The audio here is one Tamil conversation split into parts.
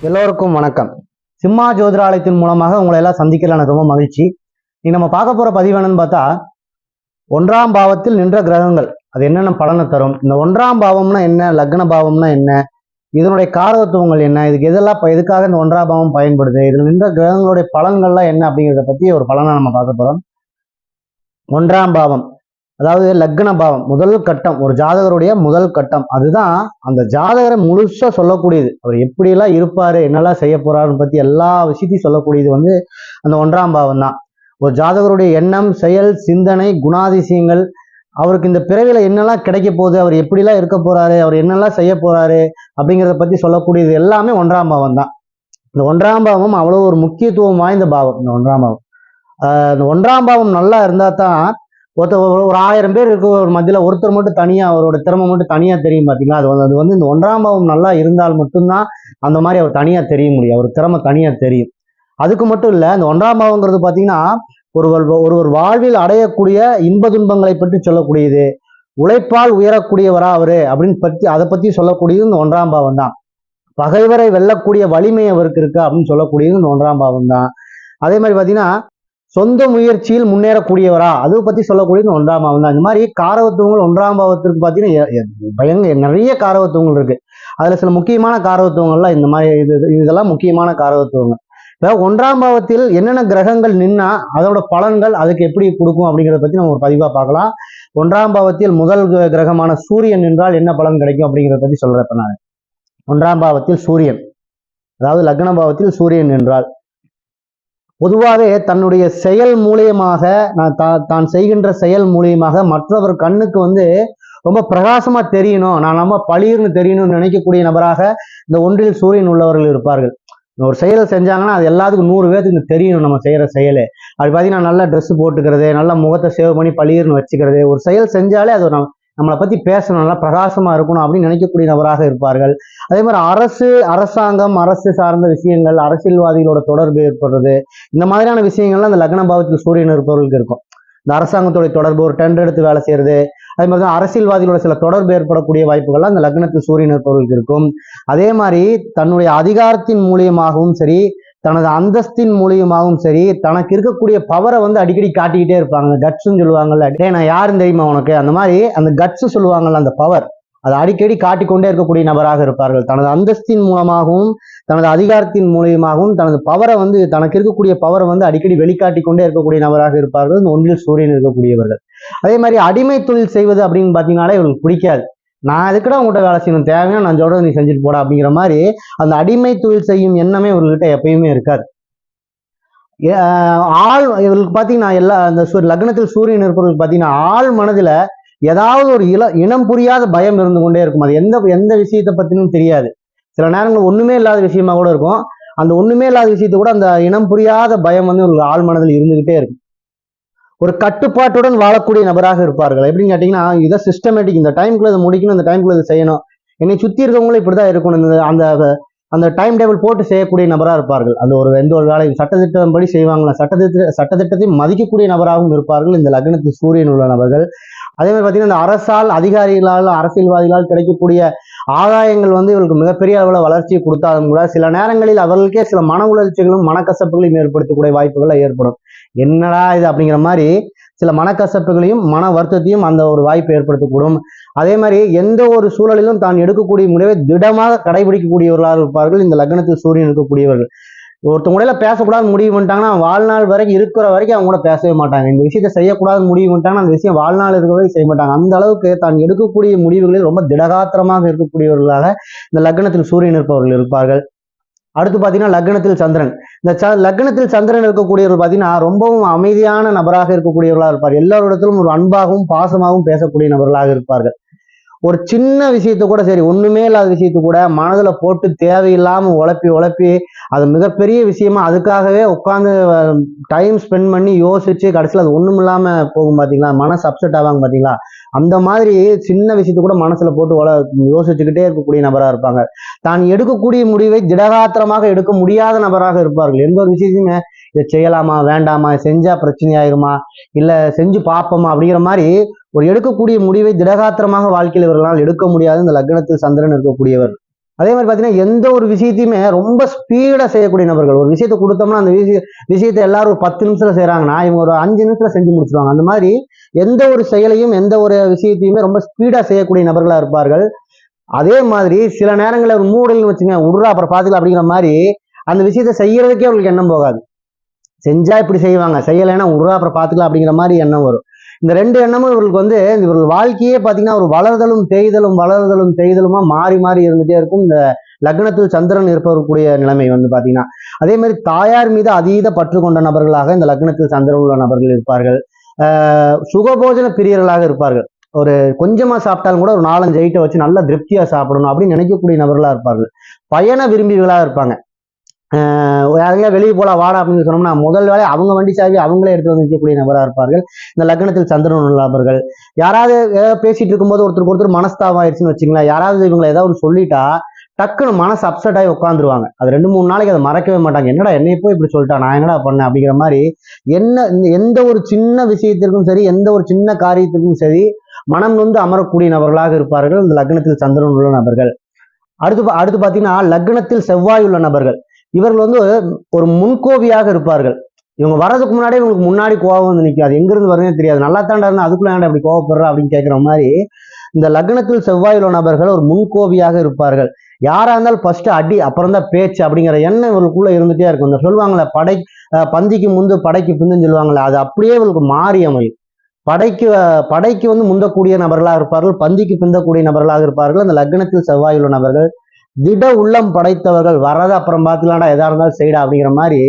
எல்லோருக்கும் வணக்கம். சிம்மா ஜோதிராலயத்தின் மூலமாக உங்களை எல்லாம் சந்திக்கல எனக்கு ரொம்ப மகிழ்ச்சி. நீ நம்ம பார்க்க போற பதிவு என்னன்னு பார்த்தா ஒன்றாம் பாவத்தில் நின்ற கிரகங்கள் அது என்னென்ன பலனை தரும்? இந்த ஒன்றாம் பாவம்னா என்ன? லக்ன பாவம்னா என்ன? இதனுடைய காரகத்துவங்கள் என்ன? இதுக்கு எதெல்லாம் எதுக்காக இந்த ஒன்றாம் பாவம் பயன்படுது? இதில் நின்ற கிரகங்களுடைய பலன்கள்லாம் என்ன அப்படிங்கிறத பத்தி ஒரு பலனை நம்ம பார்க்க போறோம். ஒன்றாம் பாவம். அதாவது லக்ன பாவம் முதல் கட்டம் ஒரு ஜாதகருடைய முதல் கட்டம். அதுதான் அந்த ஜாதகரை முழுசா சொல்லக்கூடியது. அவர் எப்படியெல்லாம் இருப்பாரு என்னெல்லாம் செய்ய போறாருன்னு பத்தி எல்லா விஷயத்தையும் சொல்லக்கூடியது வந்து அந்த ஒன்றாம் பாவம் தான். ஒரு ஜாதகருடைய எண்ணம் செயல் சிந்தனை குணாதிசயங்கள் அவருக்கு இந்த பிறவில என்னெல்லாம் கிடைக்க போகுது அவர் எப்படிலாம் இருக்க போறாரு அவர் என்னெல்லாம் செய்ய போறாரு அப்படிங்கிறத பத்தி சொல்லக்கூடியது எல்லாமே ஒன்றாம் பாவம் தான். இந்த ஒன்றாம் பாவம் அவ்வளவு ஒரு முக்கியத்துவம் வாய்ந்த பாவம் இந்த ஒன்றாம் பாவம். ஆஹ் இந்த ஒன்றாம் பாவம் நல்லா இருந்தா தான் ஒருத்த ஒரு- ஒரு ஆயிரம் பேர் இருக்க ஒரு மத்தியில் ஒருத்தர் மட்டும் தனியாக அவரோட திறமை மட்டும் தனியா தெரியும் பாத்தீங்களா? அது வந்து அது வந்து இந்த ஒன்றாம் பாவம் நல்லா இருந்தால் மட்டும்தான் அந்த மாதிரி அவர் தனியா தெரிய முடியும். அவர் திறமை தனியா தெரியும். அதுக்கு மட்டும் இல்ல இந்த ஒன்றாம் பாவங்கிறது பாத்தீங்கன்னா ஒருவர் ஒருவர் வாழ்வில் அடையக்கூடிய இன்ப துன்பங்களை பற்றி சொல்லக்கூடியது உழைப்பால் உயரக்கூடியவரா அவரு அப்படின்னு பத்தி அதை பத்தி சொல்லக்கூடியது இந்த ஒன்றாம் பாவம் தான் பகைவரை வெல்லக்கூடிய வலிமை அவருக்கு இருக்கு அப்படின்னு சொல்லக்கூடியது இந்த ஒன்றாம் பாவம் தான் அதே மாதிரி பாத்தீங்கன்னா சொந்த முயற்சியில் முன்னேறக்கூடியவரா? அதை பத்தி சொல்லக்கூடியது ஒன்றாம் பாவம் தான். இந்த மாதிரி காரவத்துவங்கள் ஒன்றாம் பாவத்திற்கு பார்த்தீங்கன்னா பயங்க நிறைய காரவத்துவங்கள் இருக்கு. அதுல சில முக்கியமான காரவத்துவங்கள்லாம் இந்த மாதிரி இது இதெல்லாம் முக்கியமான காரவத்துவங்கள் இப்போ ஒன்றாம் பாவத்தில் என்னென்ன கிரகங்கள் நின்னா அதோட பலன்கள் அதுக்கு எப்படி கொடுக்கும் அப்படிங்கிறத பத்தி நம்ம ஒரு பதிவா பார்க்கலாம். ஒன்றாம் பாவத்தில் முதல் கிர- கிரகமான சூரியன் நின்றால் என்ன பலன் கிடைக்கும் அப்படிங்கிறத பத்தி சொல்றேன் இப்ப நான். ஒன்றாம் பாவத்தில் சூரியன். அதாவது லக்ன பாவத்தில் சூரியன் நின்றால். பொதுவாகவே தன்னுடைய செயல் மூலியமாக நான் தான் செய்கின்ற செயல் மூலியமாக மற்றவர் கண்ணுக்கு வந்து ரொம்ப பிரகாசமா தெரியணும். நான் நம்ம பளிர்னு தெரியணும்னு நினைக்கக்கூடிய நபராக இந்த ஒன்றில் சூரியன் உள்ளவர்கள் இருப்பார்கள். ஒரு செயல் செஞ்சாங்கன்னா அது எல்லாத்துக்கும் நூறு பேர்த்துக்கு தெரியணும் நம்ம செய்யற செயலு. அது பார்த்தீங்கன்னா நல்ல ட்ரெஸ் போட்டுக்கிறது நல்ல முகத்தை சேவ் பண்ணி பளிர்னு வச்சுக்கிறது. ஒரு செயல் செஞ்சாலே அது நம்ம நம்மளை பற்றி பேசணும் நல்லா இருக்கணும் அப்படின்னு நினைக்கக்கூடிய நபராக இருப்பார்கள். அதே மாதிரி அரசு அரசாங்கம் அரசு சார்ந்த விஷயங்கள் அரசியல்வாதிகளோட தொடர்பு ஏற்படுறது இந்த மாதிரியான விஷயங்கள்லாம் அந்த லக்ன பாவத்தில் சூரியன் இருப்பவர்களுக்கு இருக்கும். இந்த அரசாங்கத்துடைய தொடர்பு ஒரு டெண்டர் எடுத்து வேலை செய்யறது அதே மாதிரி தான் அரசியல்வாதிகளோட சில தொடர்பு ஏற்படக்கூடிய வாய்ப்புகள்லாம் அந்த லக்னத்தில் சூரியன் இருப்பவர்களுக்கு இருக்கும். அதே மாதிரி தன்னுடைய அதிகாரத்தின் மூலியமாகவும் சரி தனது அந்தஸ்தின் மூலியமாகவும் சரி தனக்கு இருக்கக்கூடிய பவரை வந்து அடிக்கடி காட்டிக்கிட்டே இருப்பாங்க. கட்ஸ்ன்னு சொல்லுவாங்கல்ல டேய் நான் யாருன்னு தெரியுமா உனக்கு? அந்த மாதிரி அந்த கட்ஸ் சொல்லுவாங்கல்ல அந்த பவர் அதை அடிக்கடி காட்டிக்கொண்டே இருக்கக்கூடிய நபராக இருப்பார்கள். தனது அந்தஸ்தின் மூலமாகவும் தனது அதிகாரத்தின் மூலியமாகவும் தனது பவரை வந்து தனக்கு இருக்கக்கூடிய பவரை வந்து அடிக்கடி வெளிக்காட்டி கொண்டே இருக்கக்கூடிய நபராக இருப்பார்கள். இந்த ஒன்றில் சூரியன் இருக்கக்கூடியவர்கள். அதே மாதிரி அடிமை தொழில் செய்வது அப்படின்னு பார்த்தீங்கன்னாலே இவங்களுக்கு பிடிக்காது. நான் எதுக்கடா உங்கள்கிட்ட வேலை செய்யணும்? தேவையான நான் சொல்றது நீ செஞ்சுட்டு போடா அப்படிங்கிற மாதிரி அந்த அடிமை தொழில் செய்யும் எண்ணமே இவர்கிட்ட எப்பயுமே இருக்காது. ஏ- ஆஹ் ஆள் இவர்களுக்கு பார்த்தீங்கன்னா எல்லா அந்த லக்னத்தில் சூரியன் இருப்பவர்களுக்கு பார்த்தீங்கன்னா ஆள் மனதில் ஏதாவது ஒரு இள இனம் புரியாத பயம் இருந்து கொண்டே இருக்கும். அது எந்த எந்த விஷயத்தை பத்தினும் தெரியாது. சில நேரங்கள் ஒண்ணுமே இல்லாத விஷயமா கூட இருக்கும். அந்த ஒண்ணுமே இல்லாத விஷயத்தை கூட அந்த இனம் புரியாத பயம் வந்து ஒரு ஆள் மனதில் இருந்துகிட்டே இருக்கும். ஒரு கட்டுப்பாட்டுடன் வாழக்கூடிய நபராக இருப்பார்கள். எப்படின்னு கேட்டீங்கன்னா இதை சிஸ்டமேட்டிக் இந்த டைம்குள்ள இதை முடிக்கணும் இந்த டைம்குள்ள இதை செய்யணும். என்னை சுற்றி இருக்கவங்களும் இப்படிதான் இருக்கணும். இந்த அந்த அந்த டைம் டேபிள் போட்டு செய்யக்கூடிய நபராக இருப்பார்கள். அந்த ஒரு எந்த ஒரு வேலையும் சட்டத்திட்டம்படி செய்வாங்களா சட்டத்திட்ட சட்டத்திட்டத்தை மதிக்கக்கூடிய நபராகவும் இருப்பார்கள். இந்த லக்னத்தில் சூரியன் உள்ள நபர்கள். அதே மாதிரி பார்த்தீங்கன்னா இந்த அரசால் அதிகாரிகளால் அரசியல்வாதிகளால் கிடைக்கக்கூடிய ஆதாயங்கள் வந்து இவர்களுக்கு மிகப்பெரிய அளவில் வளர்ச்சியை கொடுத்தாலும் கூட சில நேரங்களில் அவர்களுக்கே சில மன உணர்ச்சிகளும் மனக்கசப்புகளையும் ஏற்படுத்தக்கூடிய வாய்ப்புகள் ஏற்படும். என்னடா இது அப்படிங்கிற மாதிரி சில மனக்கசப்புகளையும் மன வருத்தத்தையும் அந்த ஒரு வாய்ப்பு ஏற்படுத்தக்கூடும். அதே மாதிரி எந்த ஒரு சூழலிலும் தான் எடுக்கக்கூடிய முடிவை திடமாக கடைபிடிக்கக்கூடியவர்களாக இருப்பார்கள். இந்த லக்னத்தில் சூரியன் இருக்கக்கூடியவர்கள். ஒருத்தவங்க கூட பேசக்கூடாது முடிவு பண்ணிட்டாங்கன்னா வாழ்நாள் வரைக்கும் இருக்கிற வரைக்கும் அவங்க கூட பேசவே மாட்டாங்க. இந்த விஷயத்தை செய்யக்கூடாது முடிவு பண்ணிட்டாங்கன்னா அந்த விஷயம் வாழ்நாள் இருக்கிற வரைக்கும் செய்ய மாட்டாங்க. அந்த அளவுக்கு தான் எடுக்கக்கூடிய முடிவுகளில் ரொம்ப திடகாத்திரமாக இருக்கக்கூடியவர்களாக இந்த லக்னத்தில் சூரியன் இருப்பவர்கள் இருப்பார்கள். அடுத்து பார்த்தீங்கன்னா லக்னத்தில் சந்திரன். இந்த ச லக்னத்தில் சந்திரன் இருக்கக்கூடியவர்கள் பார்த்தீங்கன்னா ரொம்பவும் அமைதியான நபராக இருக்கக்கூடியவர்களாக இருப்பார். எல்லாரிடத்திலும் ஒரு அன்பாகவும் பாசமாகவும் பேசக்கூடிய நபர்களாக இருப்பார்கள். ஒரு சின்ன விஷயத்த கூட சரி ஒண்ணுமே இல்லாத விஷயத்த கூட மனதுல போட்டு தேவையில்லாம உழப்பி உழப்பி அது மிகப்பெரிய விஷயமா அதுக்காகவே உட்காந்து டைம் ஸ்பெண்ட் பண்ணி யோசிச்சு கடைசியில் அது ஒண்ணும் இல்லாம போகும் பாத்தீங்களா? மனசு அப்செட் ஆவாங்க பாத்தீங்களா? அந்த மாதிரி சின்ன விஷயத்த கூட மனசுல போட்டு உல யோசிச்சுக்கிட்டே இருக்கக்கூடிய நபரா இருப்பாங்க. தான் எடுக்கக்கூடிய முடிவை திடகாத்திரமாக எடுக்க முடியாத நபராக இருப்பார்கள். எந்த ஒரு விஷயத்தையுமே இதை செய்யலாமா வேண்டாமா செஞ்சா பிரச்சனை ஆயிருமா இல்ல செஞ்சு பார்ப்போமா அப்படிங்கிற மாதிரி ஒரு எடுக்கக்கூடிய முடிவை திடகாத்திரமாக வாழ்க்கையில் இவர்களால் எடுக்க முடியாது. இந்த லக்னத்தில் சந்திரன் இருக்கக்கூடியவர். அதே மாதிரி பார்த்தீங்கன்னா எந்த ஒரு விஷயத்தையுமே ரொம்ப ஸ்பீடாக செய்யக்கூடிய நபர்கள். ஒரு விஷயத்தை கொடுத்தோம்னா அந்த விஷய விஷயத்தை எல்லாரும் ஒரு பத்து நிமிஷத்தில் செய்கிறாங்கன்னா இவங்க ஒரு அஞ்சு நிமிஷத்தில் செஞ்சு முடிச்சிருவாங்க. அந்த மாதிரி எந்த ஒரு செயலையும் எந்த ஒரு விஷயத்தையுமே ரொம்ப ஸ்பீடாக செய்யக்கூடிய நபர்களாக இருப்பார்கள். அதே மாதிரி சில நேரங்களில் ஒரு மூடல்னு வச்சுங்க விட்றா அப்புறம் பார்த்துக்கலாம் அப்படிங்கிற மாதிரி அந்த விஷயத்தை செய்யறதுக்கே அவங்களுக்கு எண்ணம் போகாது. செஞ்சா இப்படி செய்வாங்க. செய்யலைன்னா விட்றா அப்புறம் பார்த்துக்கலாம் அப்படிங்கிற மாதிரி எண்ணம் வரும். இந்த ரெண்டு எண்ணமும் இவர்களுக்கு வந்து இவர்கள் வாழ்க்கையே பார்த்தீங்கன்னா ஒரு வளர்தலும் தேய்தலும் வளர்தலும் தேய்தலுமா மாறி மாறி இருந்துட்டே இருக்கும். இந்த லக்னத்தில் சந்திரன் இருப்பவர்களுடைய நிலைமை வந்து பார்த்தீங்கன்னா அதே மாதிரி தாயார் மீது அதீத பற்று கொண்ட நபர்களாக இந்த லக்னத்தில் சந்திரன் உள்ள நபர்கள் இருப்பார்கள். சுகபோஜன பிரியர்களாக இருப்பார்கள். ஒரு கொஞ்சமாக சாப்பிட்டாலும் கூட ஒரு நாலஞ்சு ஐட்டம் வச்சு நல்லா திருப்தியாக சாப்பிடணும் அப்படின்னு நினைக்கக்கூடிய நபர்களாக இருப்பார்கள். பயண விரும்பிகளாக இருப்பாங்க. யாருங்க வெளியே போல வாடா அப்படின்னு சொன்னோம்னா முதல் வேலை அவங்க வண்டி சாவி அவங்களே எடுத்து வந்து நிற்கக்கூடிய நபராக இருப்பார்கள். இந்த லக்னத்தில் சந்திரன் உள்ள நபர்கள் யாராவது ஏதாவது பேசிட்டு இருக்கும்போது ஒருத்தருக்கு ஒருத்தர் மனஸ்தாபம் ஆயிடுச்சுன்னு வச்சுங்களேன் யாராவது இவங்களை ஏதாவது ஒரு சொல்லிட்டா டக்குன்னு மனசு அப்செட் ஆகி உட்காந்துருவாங்க அது ரெண்டு மூணு நாளைக்கு அதை மறக்கவே மாட்டாங்க. என்னடா என்னை போய் இப்படி சொல்லிட்டா நான் என்னடா பண்ணேன் அப்படிங்கிற மாதிரி என்ன இந்த- எந்த ஒரு சின்ன விஷயத்திற்கும் சரி எந்த ஒரு சின்ன காரியத்திற்கும் சரி மனம் நொந்து அமரக்கூடிய நபர்களாக இருப்பார்கள் இந்த லக்னத்தில் சந்திரன் உள்ள நபர்கள். அடுத்து பா- அடுத்து பார்த்தீங்கன்னா லக்னத்தில் செவ்வாய் உள்ள நபர்கள். இவர்கள் வந்து ஒரு முன்கோபியாக இருப்பார்கள். இவங்க வர்றதுக்கு முன்னாடியே இவங்களுக்கு முன்னாடி கோவம் வந்து நிற்காது எங்கிருந்து வருதுன்னு தெரியாது. நல்லா தாண்டா இருந்தால் அதுக்குள்ள ஏன்டா அப்படி கோவப்படுறா அப்படின்னு கேட்குற மாதிரி இந்த லக்னத்தில் செவ்வாய் உள்ள நபர்கள் ஒரு முன்கோபியாக இருப்பார்கள். யாரா இருந்தாலும் ஃபர்ஸ்ட் அடி அப்புறம் தான் பேச்சு அப்படிங்கிற எண்ணம் இவங்களுக்குள்ள இருந்துட்டே இருக்கும். இந்த சொல்லுவாங்களே படை பந்திக்கு முந்து படைக்கு பிந்துன்னு சொல்லுவாங்களே அது அப்படியே இவங்களுக்கு மாறி அமையும். படைக்கு படைக்கு வந்து முந்தக்கூடிய நபர்களாக இருப்பார்கள் பந்திக்கு பிந்தக்கூடிய நபர்களாக இருப்பார்கள். அந்த லக்னத்தில் செவ்வாய் உள்ள நபர்கள் திட உள்ளம் படைத்தவர்கள் வரத அப்புறம் பார்த்துக்கலாம்டா எதா இருந்தாலும் செய்டா அப்படிங்கிற மாதிரி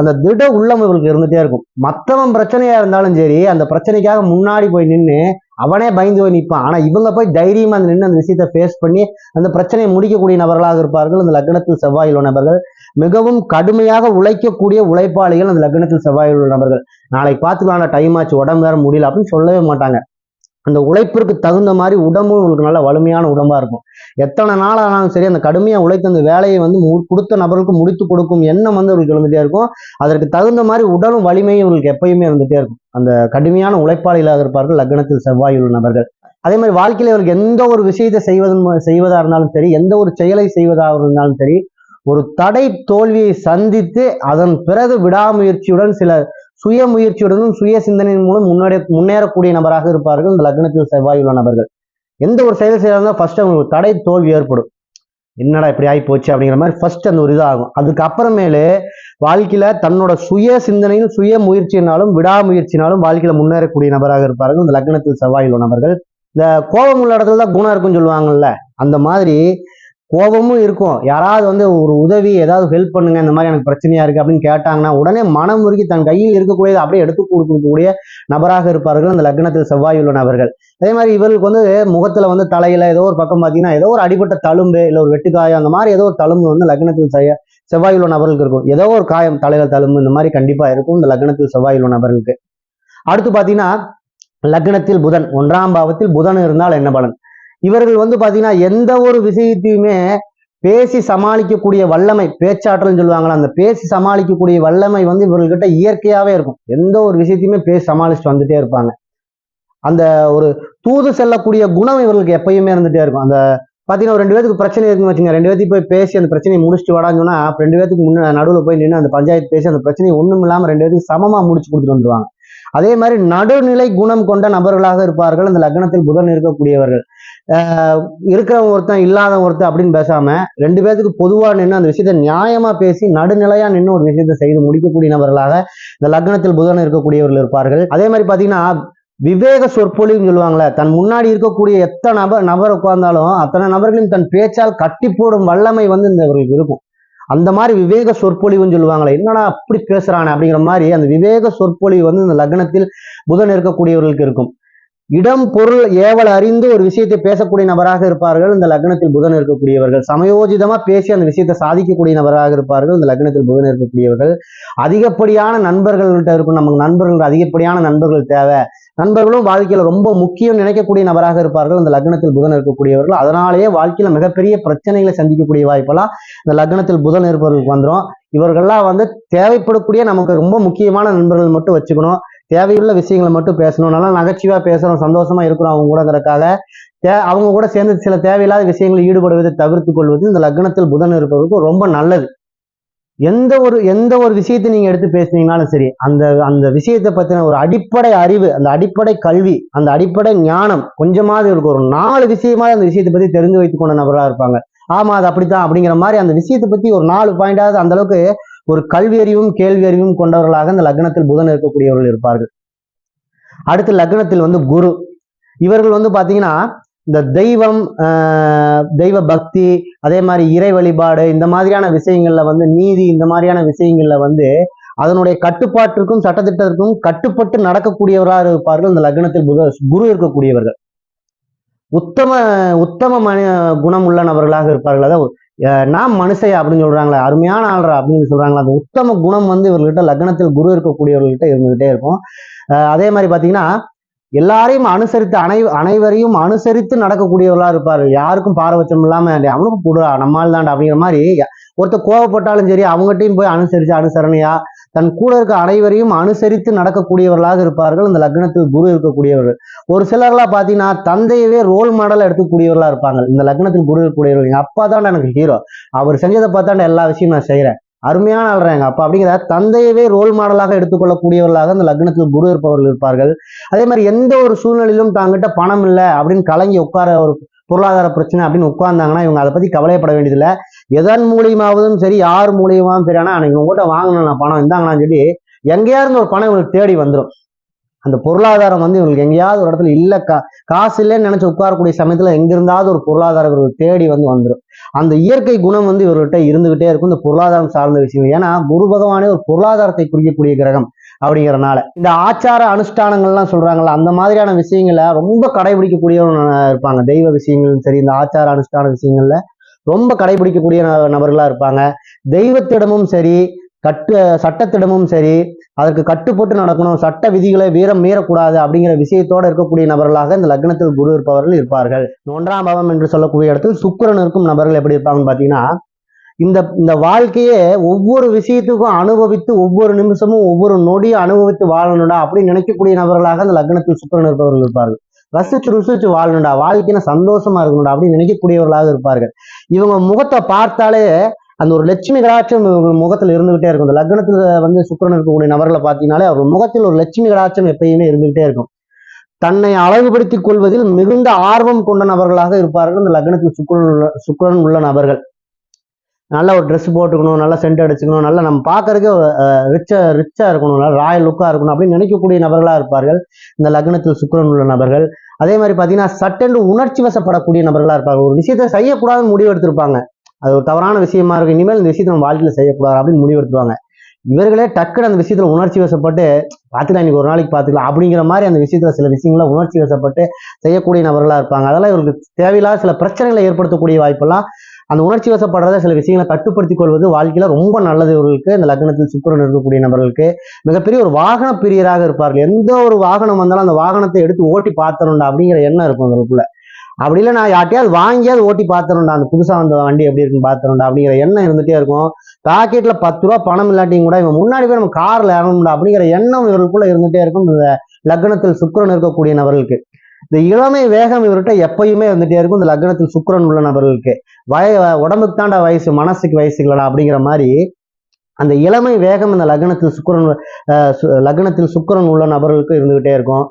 அந்த திட உள்ளம் இவங்களுக்கு இருந்துட்டே இருக்கும். மற்றவன் பிரச்சனையா இருந்தாலும் சரி அந்த பிரச்சனைக்காக முன்னாடி போய் நின்று அவனே பயந்து போய் நிற்பான் ஆனா இவங்க போய் தைரியமா நின்று அந்த விஷயத்தை ஃபேஸ் பண்ணி அந்த பிரச்சனையை முடிக்கக்கூடிய நபர்களாக இருப்பார்கள். அந்த லக்னத்தில் செவ்வாய் உள்ள நபர்கள். மிகவும் கடுமையாக உழைக்கக்கூடிய உழைப்பாளிகள் அந்த லக்னத்தில் செவ்வாய் உள்ள நபர்கள். நாளைக்கு பார்த்துக்கலாம் டைம் ஆச்சு உடம்பு வேற முடியல அப்படின்னு சொல்லவே மாட்டாங்க. அந்த உழைப்பிற்கு தகுந்த மாதிரி உடம்பும் உங்களுக்கு நல்ல வலிமையான உடம்பா இருக்கும். எத்தனை நாள் ஆனாலும் சரி அந்த கடுமையாக உழைத்த அந்த வேலையை வந்து மு- கொடுத்த நபருக்கு முடித்து கொடுக்கும் எண்ணம் வந்து அவங்களுக்கு இருந்துட்டே இருக்கும். அதற்கு தகுந்த மாதிரி உடலும் வலிமையும் உங்களுக்கு எப்பயுமே இருந்துட்டே இருக்கும். அந்த கடுமையான உழைப்பாளிகளாக இருப்பார்கள் லக்னத்தில் செவ்வாய் உள்ள நபர்கள். அதே மாதிரி வாழ்க்கையில் இவருக்கு எந்த ஒரு விஷயத்தை செய்வதன் செய்வதாக இருந்தாலும் சரி எந்த ஒரு செயலை செய்வதாக இருந்தாலும் சரி ஒரு தடை தோல்வியை சந்தித்து அதன் பிறகு விடாமுயற்சியுடன் சில சுய முயற்சியுடனும் சுய சிந்தனையின் மூலம் முன்னேற முன்னேறக்கூடிய நபராக இருப்பார்கள் இந்த லக்னத்தில் செவ்வாய் உள்ள நபர்கள். எந்த ஒரு செயல் செய்யறாங்க ஃபர்ஸ்ட் அவங்களுக்கு தடை தோல்வி ஏற்படும். என்னடா இப்படி ஆகி போச்சு அப்படிங்கிற மாதிரி ஃபர்ஸ்ட் அந்த ஒரு இதாகும். அதுக்கப்புறமேலு வாழ்க்கையில தன்னோட சுய சிந்தனையும் சுய முயற்சியினாலும் விடாமுயற்சினாலும் வாழ்க்கையில முன்னேறக்கூடிய நபராக இருப்பார்கள் இந்த லக்னத்தில் செவ்வாயில் உள்ள நபர்கள். இந்த கோபம் உள்ள இடத்துல தான் குணம் இருக்குன்னு சொல்லுவாங்கல்ல அந்த மாதிரி கோபமும் இருக்கும். யாராவது வந்து ஒரு உதவி ஏதாவது ஹெல்ப் பண்ணுங்க இந்த மாதிரி எனக்கு பிரச்சனையா இருக்கு அப்படின்னு கேட்டாங்கன்னா உடனே மனம் உருகி தன் கையில் இருக்கக்கூடியது அப்படியே எடுத்து கொடுக்கக்கூடிய நபராக இருப்பார்கள் அந்த லக்னத்தில் செவ்வாய் உள்ள நபர்கள். அதே மாதிரி இவருக்கு வந்து முகத்துல வந்து தலையில ஏதோ ஒரு பக்கம் பார்த்தீங்கன்னா ஏதோ ஒரு அடிபட்ட தழும்பு இல்லை ஒரு வெட்டுக்காயம் அந்த மாதிரி ஏதோ ஒரு தழும்பு வந்து லக்னத்தில் செய்ய செவ்வாய் உள்ள நபர்களுக்கு இருக்கும். ஏதோ ஒரு காயம் தலையில தழும்பு இந்த மாதிரி கண்டிப்பா இருக்கும் இந்த லக்னத்தில் செவ்வாய் உள்ள நபர்களுக்கு. அடுத்து பார்த்தீங்கன்னா லக்னத்தில் புதன் ஒன்றாம் பாவத்தில் புதன் இருந்தால் என்ன பலன்? இவர்கள் வந்து பார்த்தீங்கன்னா எந்த ஒரு விஷயத்தையுமே பேசி சமாளிக்கக்கூடிய வல்லமை பேச்சாற்றல்னு சொல்லுவாங்களா அந்த பேசி சமாளிக்கக்கூடிய வல்லமை வந்து இவர்கள்கிட்ட இயற்கையாகவே இருக்கும். எந்த ஒரு விஷயத்தையுமே பேசி சமாளிச்சுட்டு வந்துட்டே இருப்பாங்க. அந்த ஒரு தூது செல்லக்கூடிய குணம் இவர்களுக்கு எப்பயுமே இருந்துட்டே இருக்கும். அந்த பார்த்தீங்கன்னா ரெண்டு பேருக்கு பிரச்சனை இருக்குன்னு வச்சுங்க ரெண்டு பேர்த்தையும் போய் பேசி அந்த பிரச்சனையை முடிச்சுட்டு வடான்னு சொன்னால் ரெண்டு பேருக்கு முன்ன நடுவில் போய் நின்று அந்த பஞ்சாயத்து பேசி அந்த பிரச்சனையை ஒன்றும் இல்லாமல் ரெண்டு பேருக்கு சமமாக முடிச்சு கொடுத்துட்டு வந்துடுவாங்க அதே மாதிரி நடுநிலை குணம் கொண்ட நபர்களாக இருப்பார்கள். அந்த லக்னத்தில் புதன் இருக்கக்கூடியவர்கள். ஆஹ் இருக்கிறவன் ஒருத்தன் இல்லாத ஒருத்தன் அப்படின்னு பேசாம ரெண்டு பேர்த்துக்கு பொதுவா நின்று அந்த விஷயத்தை நியாயமா பேசி நடுநிலையா நின்று ஒரு விஷயத்தை செய்து முடிக்கக்கூடிய நபர்களாக இந்த லக்னத்தில் புதன் இருக்கக்கூடியவர்கள் இருப்பார்கள். அதே மாதிரி பாத்தீங்கன்னா விவேக சொற்பொழின்னு சொல்லுவாங்களே தன் முன்னாடி இருக்கக்கூடிய எத்தனை நபர் நபர் உட்கார்ந்தாலும் அத்தனை நபர்களையும் தன் பேச்சால் கட்டி போடும் வல்லமை வந்து இந்த இவர்களுக்கு இருக்கும். அந்த மாதிரி விவேக சொற்பொழிவுன்னு சொல்லுவாங்களே என்னடா அப்படி பேசுறானே அப்படிங்கிற மாதிரி அந்த விவேக சொற்பொழிவு வந்து இந்த லக்னத்தில் புதன் இருக்கக்கூடியவர்களுக்கு இருக்கும். இடம் பொருள் ஏவல் அறிந்து ஒரு விஷயத்தை பேசக்கூடிய நபராக இருப்பார்கள். இந்த லக்னத்தில் புதன் இருக்கக்கூடியவர்கள். சமயோஜிதமா பேசி அந்த விஷயத்தை சாதிக்கக்கூடிய நபராக இருப்பார்கள். இந்த லக்னத்தில் புதன் இருக்கக்கூடியவர்கள். அதிகப்படியான நண்பர்கள்கிட்ட இருக்கும். நமக்கு நண்பர்கள் அதிகப்படியான நண்பர்கள் தேவை. நண்பர்களும் வாழ்க்கையில ரொம்ப முக்கியம் நினைக்கக்கூடிய நபராக இருப்பார்கள். இந்த லக்னத்தில் புதன் இருக்கக்கூடியவர்கள். அதனாலேயே வாழ்க்கையில மிகப்பெரிய பிரச்சனைகளை சந்திக்கக்கூடிய வாய்ப்பெல்லாம் இந்த லக்னத்தில் புதன் இருப்பவர்களுக்கு வந்துடும் இவர்கள்லாம் வந்து தேவைப்படக்கூடிய நமக்கு ரொம்ப முக்கியமான நண்பர்கள் மட்டும் வச்சுக்கணும். தேவையுள்ள விஷயங்களை மட்டும் பேசணும். நல்லா நகைச்சுவா பேசுறோம் சந்தோஷமா இருக்கிறோம் அவங்க கூடங்கிறக்காக தே அவங்க கூட சேர்ந்து சில தேவையில்லாத விஷயங்களில் ஈடுபடுவதை தவிர்த்து கொள்வது இந்த லக்னத்தில் புதன் இருப்பவருக்கு ரொம்ப நல்லது. எந்த ஒரு எந்த ஒரு விஷயத்தை நீங்க எடுத்து பேசுனீங்கனாலும் சரி அந்த அந்த விஷயத்தை பத்தின ஒரு அடிப்படை அறிவு அந்த அடிப்படை கல்வி அந்த அடிப்படை ஞானம் கொஞ்சமாவது இருக்கும் ஒரு நாலு விஷயமாவது அந்த விஷயத்தை பத்தி தெரிஞ்சு வைத்துக்கொண்ட கொண்ட இருப்பாங்க. ஆமா அது அப்படித்தான் அப்படிங்கிற மாதிரி அந்த விஷயத்தை பத்தி ஒரு நாலு பாயிண்டாவது அந்த அளவுக்கு ஒரு கல்வி அறிவும் கேள்வி அறிவும் கொண்டவர்களாக இந்த லக்னத்தில் புதன் இருக்கக்கூடியவர்கள் இருப்பார்கள். அடுத்து லக்னத்தில் வந்து குரு. இவர்கள் வந்து பாத்தீங்கன்னா இந்த தெய்வம் ஆஹ், தெய்வ பக்தி அதே மாதிரி இறை வழிபாடு இந்த மாதிரியான விஷயங்கள்ல வந்து நீதி இந்த மாதிரியான விஷயங்கள்ல வந்து அதனுடைய கட்டுப்பாட்டிற்கும் சட்டத்திட்டத்திற்கும் கட்டுப்பட்டு நடக்கக்கூடியவராக இருப்பார்கள் இந்த லக்னத்தில் புத குரு இருக்கக்கூடியவர்கள். உத்தம உத்தம மனி குணம் உள்ள நபர்களாக இருப்பார்கள். அதாவது நாம் மனுஷையா அப்படின்னு சொல்றாங்களே அருமையான ஆள்றா அப்படின்னு சொல்றாங்களா அந்த உத்தம குணம் வந்து இவர்கள்ட்ட லக்னத்தில் குரு இருக்கக்கூடியவர்கள்ட்ட இருந்துகிட்டே இருக்கும். அஹ், அதே மாதிரி பாத்தீங்கன்னா எல்லாரையும் அனுசரித்து அனை அனைவரையும் அனுசரித்து நடக்கக்கூடியவர்களா இருப்பார்கள். யாருக்கும் பாரபட்சம் இல்லாம அவனுக்கும் கூடுறா நம்மால் தான்டா அப்படிங்கிற மாதிரி ஒருத்தர் கோவப்பட்டாலும் சரி அவங்ககிட்டயும் போய் அனுசரிச்சு அனுசரணையா தன் கூட இருக்க அனைவரையும் அனுசரித்து நடக்கக்கூடியவர்களாக இருப்பார்கள். இந்த லக்னத்தில் குரு இருக்கக்கூடியவர்கள். ஒரு சிலர்லாம் பார்த்தீங்கன்னா தந்தையவே ரோல் மாடல் எடுக்கக்கூடியவர்களாக இருப்பாங்க. இந்த லக்னத்தில் குரு இருக்கக்கூடியவர்கள். எங்கள் அப்பா தான் எனக்கு ஹீரோ அவர் செஞ்சதை பார்த்தாண்ட எல்லா விஷயம் நான் செய்கிறேன் அருமையான ஆள்றேன் எங்க அப்பா. அப்படிங்கிற தந்தையவே ரோல் மாடலாக எடுத்துக்கொள்ளக்கூடியவர்களாக இந்த லக்னத்தில் குரு இருப்பவர்கள் இருப்பார்கள். அதே மாதிரி எந்த ஒரு சூழ்நிலையிலும் தாங்கிட்ட பணம் இல்லை அப்படின்னு கலங்கி உட்கார ஒரு பொருளாதார பிரச்சனை அப்படின்னு உட்கார்ந்தாங்கன்னா இவங்க அதை பத்தி கவலைப்பட வேண்டியதில்லை. எதன் மூலியமாவதும் சரி யார் மூலியமாவும் சரி ஆனால் அன்னைக்கு உங்ககிட்ட வாங்கணும் பணம் இந்தாங்களான்னு சொல்லி எங்கேயாருந்து ஒரு பணம் இவங்களுக்கு தேடி வந்துடும் அந்த பொருளாதாரம் வந்து இவங்களுக்கு எங்கேயாவது ஒரு இடத்துல இல்லை கா காசு இல்லைன்னு நினைச்சு உட்காரக்கூடிய சமயத்துல எங்க இருந்தாவது ஒரு பொருளாதாரம் இவர்களுக்கு தேடி வந்து வந்துடும் அந்த இயற்கை குணம் வந்து இவர்கிட்ட இருந்துகிட்டே இருக்கும் இந்த பொருளாதாரம் சார்ந்த விஷயம் ஏன்னா குரு பகவானே ஒரு பொருளாதாரத்தை குறிக்கக்கூடிய கிரகம் அப்படிங்கிறனால. இந்த ஆச்சார அனுஷ்டானங்கள்லாம் சொல்றாங்கல்ல அந்த மாதிரியான விஷயங்களை ரொம்ப கடைபிடிக்கக்கூடியவங்க இருப்பாங்க. தெய்வ விஷயங்களும் சரி இந்த ஆச்சார அனுஷ்டான விஷயங்கள்ல ரொம்ப கடைபிடிக்கக்கூடிய ந- நபர்களா இருப்பாங்க. தெய்வத்திடமும் சரி கட்டு சட்டத்திடமும் சரி அதற்கு கட்டுப்பட்டு நடக்கணும் சட்ட விதிகளை வீரம் மீறக்கூடாது அப்படிங்கிற விஷயத்தோட இருக்கக்கூடிய நபர்களாக இந்த லக்னத்தில் குரு இருப்பவர்கள் இருப்பார்கள். ஒன்றாம் பாவம் என்று சொல்லக்கூடிய இடத்தில் சுக்கிரன் இருக்கும் நபர்கள் எப்படி இருப்பாங்கன்னு பாத்தீங்கன்னா இந்த இந்த வாழ்க்கையே ஒவ்வொரு விஷயத்துக்கும் அனுபவித்து ஒவ்வொரு நிமிஷமும் ஒவ்வொரு நொடியும் அனுபவித்து வாழணும்டா அப்படின்னு நினைக்கக்கூடிய நபர்களாக இந்த லக்னத்தில் சுக்கரன் இருப்பவர்கள் இருப்பார்கள். ரசிச்சு ருசிச்சு வாழணும்டா. வாழ்க்கையில சந்தோஷமா இருக்கணும்டா அப்படின்னு நினைக்கக்கூடியவர்களாக இருப்பார்கள். இவங்க முகத்தை பார்த்தாலே அந்த ஒரு லட்சுமி கடாட்சம் இவங்க முகத்துல இருந்துகிட்டே இருக்கும். இந்த லக்னத்துல வந்து சுக்கிரன் இருக்கக்கூடிய நபர்களை பார்த்தீங்கன்னாலே அவர் முகத்தில் ஒரு லட்சுமி கடாட்சம் எப்பயுமே இருந்துகிட்டே இருக்கும். தன்னை அழகுபடுத்திக் கொள்வதில் மிகுந்த ஆர்வம் கொண்ட நபர்களாக இருப்பார்கள். இந்த லக்னத்தில் சுக்கரன் உள்ள சுக்கரன் உள்ள நபர்கள். நல்ல ஒரு ட்ரெஸ் போட்டுக்கணும் நல்லா சென்ட் அடிச்சுக்கணும் நல்லா நம்ம பார்க்கறதுக்கே ரிச்சா ரிச்சாக இருக்கணும் நல்லா ராயல் லுக்காக இருக்கணும் அப்படின்னு நினைக்கக்கூடிய நபர்களாக இருப்பார்கள். இந்த லக்னத்தில் சுக்கரன் உள்ள நபர்கள். அதே மாதிரி பார்த்தீங்கன்னா சட்டென்று உணர்ச்சி வசப்படக்கூடிய நபர்களாக இருப்பார்கள். ஒரு விஷயத்தை செய்யக்கூடாதுன்னு முடிவு எடுத்திருப்பாங்க அது ஒரு தவறான விஷயமா இருக்கும். இனிமேல் இந்த விஷயத்தை நம்ம வாழ்க்கையில் செய்யக்கூடாது அப்படின்னு முடிவு எடுத்துருவாங்க இவர்களே டக்குன்னு அந்த விஷயத்துல உணர்ச்சி வசப்பட்டு பார்த்துக்கலாம் இன்னைக்கு ஒரு நாளைக்கு பார்த்துக்கலாம் அப்படிங்கிற மாதிரி அந்த விஷயத்துல சில விஷயங்களை உணர்ச்சி வசப்பட்டு செய்யக்கூடிய நபர்களா இருப்பாங்க. அதெல்லாம் இவர்களுக்கு தேவையில்லாத சில பிரச்சனைகளை ஏற்படுத்தக்கூடிய வாய்ப்பெல்லாம் அந்த உணர்ச்சி வசப்படுறத சில விஷயங்களை கட்டுப்படுத்திக் கொள்வது வாழ்க்கையில ரொம்ப நல்லது இவர்களுக்கு. இந்த லக்னத்தில் சுக்கரன் இருக்கக்கூடிய நபர்களுக்கு மிகப்பெரிய ஒரு வாகன பிரியராக இருப்பார்கள். எந்த ஒரு வாகனம் வந்தாலும் அந்த வாகனத்தை எடுத்து ஓட்டி பார்த்தணும்டா அப்படிங்கிற எண்ணம் இருக்கும் இவங்களுக்குள்ள அப்படி இல்லை நான் யார்ட்டையாவது வாங்கியாவது ஓட்டி பார்த்துருண்டா அந்த புதுசா வந்த வண்டி எப்படி இருக்குன்னு பார்த்துருண்டா அப்படிங்கிற எண்ணம் இருந்துகிட்டே இருக்கும். பாக்கெட்டில் பத்து ரூபா பணம் இல்லாட்டியும் கூட இவன் முன்னாடி போய் நம்ம கார்ல இறங்கணும்டா அப்படிங்கிற எண்ணம் இவர்களுக்குள்ளே இருந்துகிட்டே இருக்கும். இந்த லக்னத்தில் சுக்கரன் இருக்கக்கூடிய நபர்களுக்கு. இந்த இளமை வேகம் இவர்கிட்ட எப்பயுமே வந்துட்டே இருக்கும். இந்த லக்னத்தில் சுக்கரன் உள்ள நபர்களுக்கு. வய உடம்புக்கு தாண்டா வயசு மனசுக்கு வயசு இல்லடா அப்படிங்கிற மாதிரி அந்த இளமை வேகம் இந்த லக்னத்தில் சுக்கரன் அஹ், சு- லக்னத்தில் சுக்கரன் உள்ள நபர்களுக்கு இருந்துகிட்டே இருக்கும்.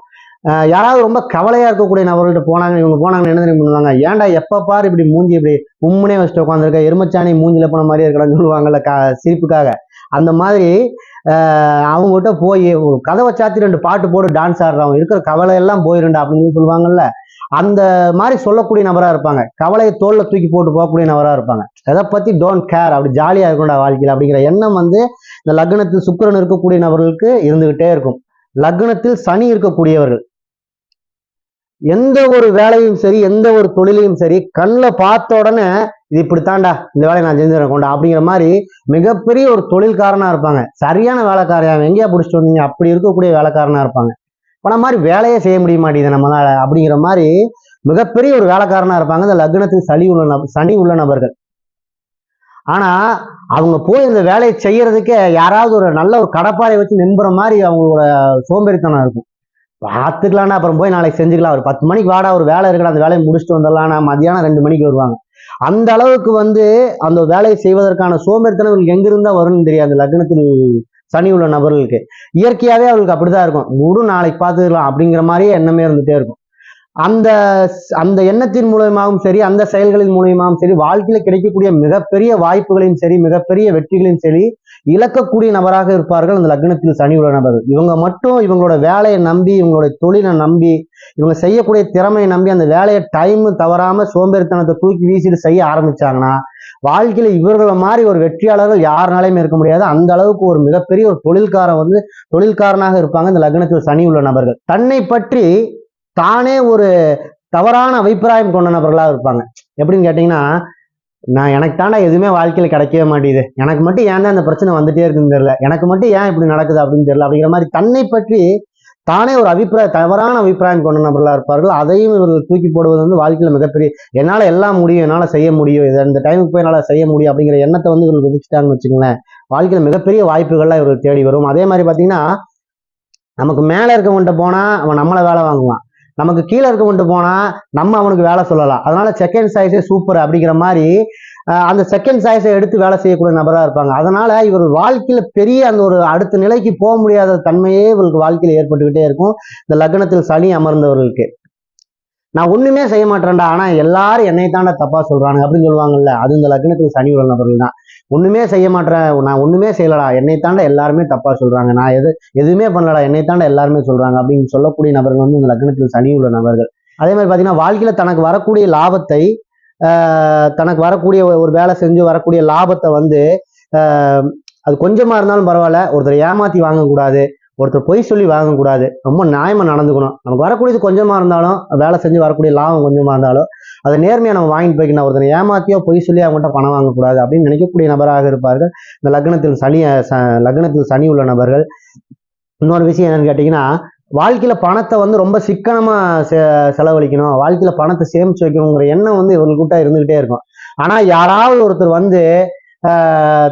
யாராவது ரொம்ப கவலையா இருக்கக்கூடிய நபர்கள்ட்ட போனாங்க இவங்க போனாங்கன்னு என்ன தெரியுமா பண்ணுவாங்க? ஏன்டா எப்ப பாரு இப்படி மூஞ்சி இப்படி உம்முனே வச்சுட்டு உட்காந்துருக்க எருமச்சாணி மூஞ்சில போன மாதிரியே இருக்கலாம்னு சொல்லுவாங்கல்ல கா சிரிப்புக்காக. அந்த மாதிரி ஆஹ் அவங்ககிட்ட போய் ஒரு கதவை சாத்தி ரெண்டு பாட்டு போட்டு டான்ஸ் ஆடுறவங்க இருக்கிற கவலை எல்லாம் போயிருண்டா அப்படின்னு சொல்லுவாங்கல்ல அந்த மாதிரி சொல்லக்கூடிய நபரா இருப்பாங்க. கவலையை தோல்ல தூக்கி போட்டு போகக்கூடிய நபரா இருப்பாங்க. எதை பத்தி டோன்ட் கேர் அப்படி ஜாலியா இருக்கணும்டா வாழ்க்கையில் அப்படிங்கிற எண்ணம் வந்து இந்த லக்னத்தில் சுக்கிரன் இருக்கக்கூடிய நபர்களுக்கு இருந்துகிட்டே இருக்கும். லக்னத்தில் சனி இருக்கக்கூடியவர்கள். எந்த ஒரு வேலையும் சரி எந்த ஒரு தொழிலையும் சரி கண்ணில் பார்த்த உடனே இது இப்படித்தான்டா இந்த வேலையை நான் செஞ்சுறேன் கொண்டா அப்படிங்கிற மாதிரி மிகப்பெரிய ஒரு தொழில்காரனா இருப்பாங்க. சரியான வேலைக்காரன் எங்கேயா பிடிச்சிட்டு வந்தீங்க அப்படி இருக்கக்கூடிய வேலைக்காரனா இருப்பாங்க. போன மாதிரி வேலையே செய்ய முடிய மாட்டேங்குது நம்மளால அப்படிங்கிற மாதிரி மிகப்பெரிய ஒரு வேலைக்காரனா இருப்பாங்க. இந்த லக்னத்துக்கு சளி உள்ள நபர் சனி உள்ள நபர்கள். ஆனா அவங்க போய் இந்த வேலையை செய்யறதுக்கே யாராவது ஒரு நல்ல ஒரு கடப்பாறை வச்சு நம்புற மாதிரி அவங்களோட சோம்பேறித்தனம் இருக்கும். பார்த்துக்கலாம்னா அப்புறம் போய் நாளைக்கு செஞ்சுக்கலாம். ஒரு பத்து மணிக்கு வாடா ஒரு வேலை இருக்கடா அந்த வேலையை முடிச்சுட்டு வந்துடலாம்னா மதியானம் ரெண்டு மணிக்கு வருவாங்க. அந்த அளவுக்கு வந்து அந்த வேலையை செய்வதற்கான சோம்பேறித்தனம் இவங்களுக்கு எங்கிருந்தா வரும்னு தெரியாது. லக்னத்தில் சனி உள்ள நபர்களுக்கு. இயற்கையாகவே அவர்களுக்கு அப்படிதான் இருக்கும். முடு நாளைக்கு பார்த்துக்கலாம் அப்படிங்கிற மாதிரியே எண்ணமே இருந்துகிட்டே இருக்கும். அந்த அந்த எண்ணத்தின் மூலியமாகவும் சரி அந்த செயல்களின் மூலியமாகவும் சரி வாழ்க்கையில் கிடைக்கக்கூடிய மிகப்பெரிய வாய்ப்புகளையும் சரி மிகப்பெரிய வெற்றிகளையும் சரி இழக்கக்கூடிய நபராக இருப்பார்கள் அந்த லக்னத்தில் சனி உள்ள நபர்கள் இவங்க மட்டும் இவங்களோட வேலையை நம்பி இவங்களோட தொழிலை நம்பி இவங்க செய்யக்கூடிய திறமையை நம்பி அந்த வேலையை டைம் தவறாம சோம்பேறித்தனத்தை தூக்கி வீசிட்டு செய்ய ஆரம்பிச்சாங்கன்னா வாழ்க்கையில இவர்களை மாதிரி ஒரு வெற்றியாளர்கள் யாருனாலையுமே இருக்க முடியாது. அந்த அளவுக்கு ஒரு மிகப்பெரிய ஒரு தொழில்காரன் வந்து தொழில்காரனாக இருப்பாங்க இந்த லக்னத்தில் சனி உள்ள நபர்கள். தன்னை பற்றி தானே ஒரு தவறான அபிப்பிராயம் கொண்ட நபர்களாக இருப்பாங்க. எப்படின்னு கேட்டிங்கன்னா நான் எனக்கு தாண்டா எதுவுமே வாழ்க்கையில் கிடைக்கவே மாட்டேங்குது. எனக்கு மட்டும் ஏன் தான் இந்த பிரச்சனை வந்துட்டே இருக்குன்னு தெரியல. எனக்கு மட்டும் ஏன் இப்படி நடக்குது அப்படின்னு தெரியல. அப்படிங்கிற மாதிரி தன்னை பற்றி தானே ஒரு அபிப்பிராய தவறான அபிப்பிராயம் கொண்ட நபர்களாக இருப்பார்கள் அதையும் இவர்கள் தூக்கி போடுவது வந்து வாழ்க்கையில் மிகப்பெரிய என்னால் எல்லாம் முடியும் என்னால் செய்ய முடியும் இதை இந்த டைமுக்கு போய் என்னால் செய்ய முடியும் அப்படிங்கிற எண்ணத்தை வந்து இவர்கள் விதிச்சிட்டாங்கன்னு வச்சுங்களேன் வாழ்க்கையில் மிகப்பெரிய வாய்ப்புகள்லாம் இவர்கள் தேடி வரும். அதே மாதிரி பார்த்தீங்கன்னா நமக்கு மேலே இருக்கவன்கிட்ட போனால் அவன் நம்மளை வேலை வாங்குவான். நமக்கு கீழே இருக்க கொண்டு போனால் நம்ம அவனுக்கு வேலை சொல்லலாம். அதனால செகண்ட் சாய்ஸே சூப்பர் அப்படிங்கிற மாதிரி அந்த செகண்ட் சாய்ஸை எடுத்து வேலை செய்யக்கூடிய நபராக இருப்பாங்க. அதனால இவர் வாழ்க்கையில் பெரிய அந்த ஒரு அடுத்த நிலைக்கு போக முடியாத தன்மையே இவருக்கு வாழ்க்கையில் ஏற்பட்டுக்கிட்டே இருக்கும். இந்த லக்னத்தில் சனி அமர்ந்தவர்களுக்கு. நான் ஒண்ணுமே செய்ய மாட்டேன்டா ஆனா எல்லாரும் என்னை தாண்டா தப்பா சொல்றாங்க அப்படின்னு சொல்லுவாங்கல்ல. அது இந்த லக்னத்தில் சனி உள்ள நபர்கள் தான். ஒண்ணுமே செய்ய மாட்டேன் நான் ஒண்ணுமே செய்யலடா. என்னைத்தாண்ட எல்லாருமே தப்பா சொல்றாங்க. நான் எது எதுவுமே பண்ணலடா. என்னை தாண்ட எல்லாருமே சொல்றாங்க அப்படின்னு சொல்லக்கூடிய நபர்கள் வந்து இந்த லக்னத்தில் சனி உள்ள நபர்கள். அதே மாதிரி பாத்தீங்கன்னா வாழ்க்கையில தனக்கு வரக்கூடிய லாபத்தை தனக்கு வரக்கூடிய ஒரு- வேலை செஞ்சு வரக்கூடிய லாபத்தை வந்து அது கொஞ்சமா இருந்தாலும் பரவாயில்ல. ஒருத்தர் ஏமாத்தி வாங்கக்கூடாது. ஒருத்தர் பொய் சொல்லி வாங்கக்கூடாது. ரொம்ப நியாயமாக நடந்துக்கணும். நமக்கு வரக்கூடியது கொஞ்சமா இருந்தாலும் வேலை செஞ்சு வரக்கூடிய லாபம் கொஞ்சமாக இருந்தாலும் அதை நேர்மையாக நம்ம வாங்கிட்டு போய்க்கணும் ஒருத்தனை ஏமாத்தியோ பொய் சொல்லி அவங்ககிட்ட பணம் வாங்கக்கூடாது அப்படின்னு நினைக்கக்கூடிய நபராக இருப்பார்கள். இந்த லக்னத்தில் சனி ச- லக்னத்தில் சனி உள்ள நபர்கள். இன்னொரு விஷயம் என்னன்னு கேட்டிங்கன்னா வாழ்க்கையில் பணத்தை வந்து ரொம்ப சிக்கனமாக செ- செலவழிக்கணும். வாழ்க்கையில் பணத்தை சேமிச்சு வைக்கணுங்கிற எண்ணம் வந்து இவர்கள்கிட்ட இருந்துக்கிட்டே இருக்கும். ஆனால் யாராவது ஒருத்தர் வந்து